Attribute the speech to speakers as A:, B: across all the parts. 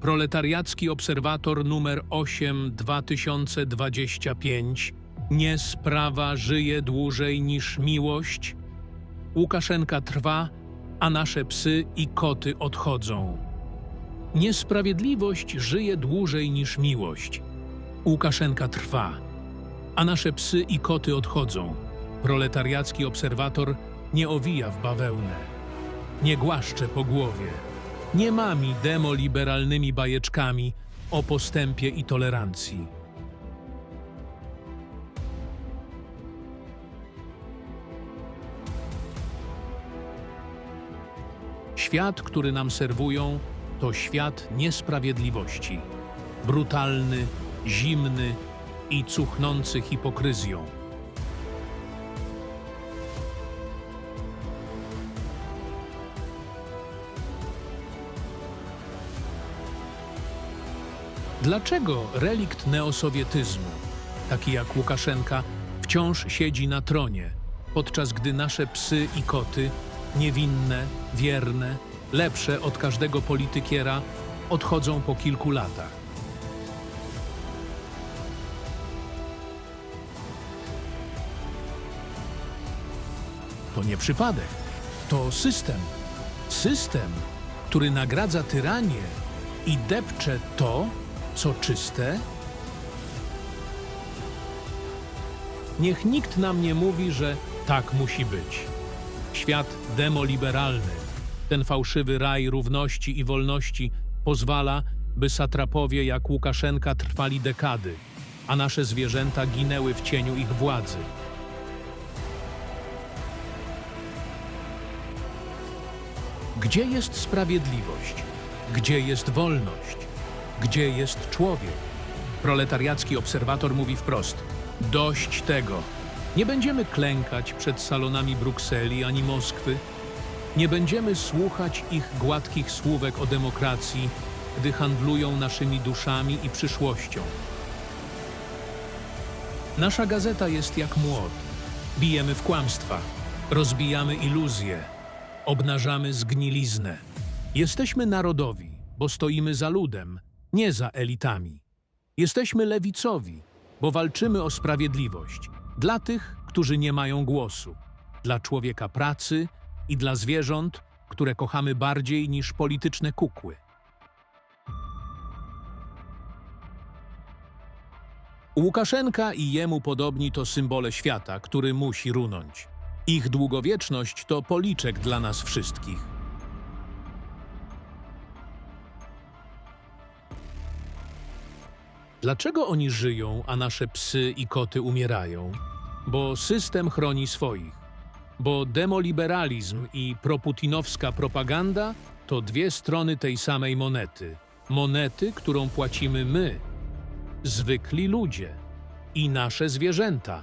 A: Proletariacki Obserwator numer 8 2025. Nie sprawa żyje dłużej niż miłość. Łukaszenka trwa, a nasze psy i koty odchodzą. Niesprawiedliwość żyje dłużej niż miłość. Łukaszenka trwa, a nasze psy i koty odchodzą. Proletariacki obserwator nie owija w bawełnę, nie głaszcze po głowie, nie mami demoliberalnymi bajeczkami o postępie i tolerancji. Świat, który nam serwują, to świat niesprawiedliwości. Brutalny, zimny i cuchnący hipokryzją. Dlaczego relikt neosowietyzmu, taki jak Łukaszenka, wciąż siedzi na tronie, podczas gdy nasze psy i koty, niewinne, wierne, lepsze od każdego politykiera, odchodzą po kilku latach? To nie przypadek, to system. System, który nagradza tyranię i depcze to, co czyste? Niech nikt nam nie mówi, że tak musi być. Świat demoliberalny, ten fałszywy raj równości i wolności pozwala, by satrapowie jak Łukaszenka trwali dekady, a nasze zwierzęta ginęły w cieniu ich władzy. Gdzie jest sprawiedliwość? Gdzie jest wolność? Gdzie jest człowiek? Proletariacki obserwator mówi wprost: Dość tego. Nie będziemy klękać przed salonami Brukseli ani Moskwy. Nie będziemy słuchać ich gładkich słówek o demokracji, gdy handlują naszymi duszami i przyszłością. Nasza gazeta jest jak młot. Bijemy w kłamstwa, rozbijamy iluzje, obnażamy zgniliznę. Jesteśmy narodowi, bo stoimy za ludem, nie za elitami. Jesteśmy lewicowi, bo walczymy o sprawiedliwość dla tych, którzy nie mają głosu, dla człowieka pracy i dla zwierząt, które kochamy bardziej niż polityczne kukły. Łukaszenka i jemu podobni to symbole świata, który musi runąć. Ich długowieczność to policzek dla nas wszystkich. Dlaczego oni żyją, a nasze psy i koty umierają? Bo system chroni swoich. Bo demoliberalizm i proputinowska propaganda to dwie strony tej samej monety. Monety, którą płacimy my, zwykli ludzie i nasze zwierzęta.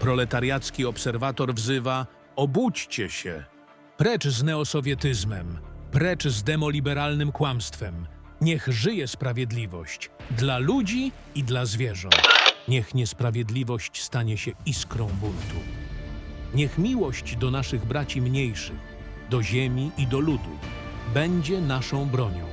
A: Proletariacki obserwator wzywa: obudźcie się! Precz z neosowietyzmem, precz z demoliberalnym kłamstwem. Niech żyje sprawiedliwość dla ludzi i dla zwierząt. Niech niesprawiedliwość stanie się iskrą buntu. Niech miłość do naszych braci mniejszych, do ziemi i do ludu będzie naszą bronią.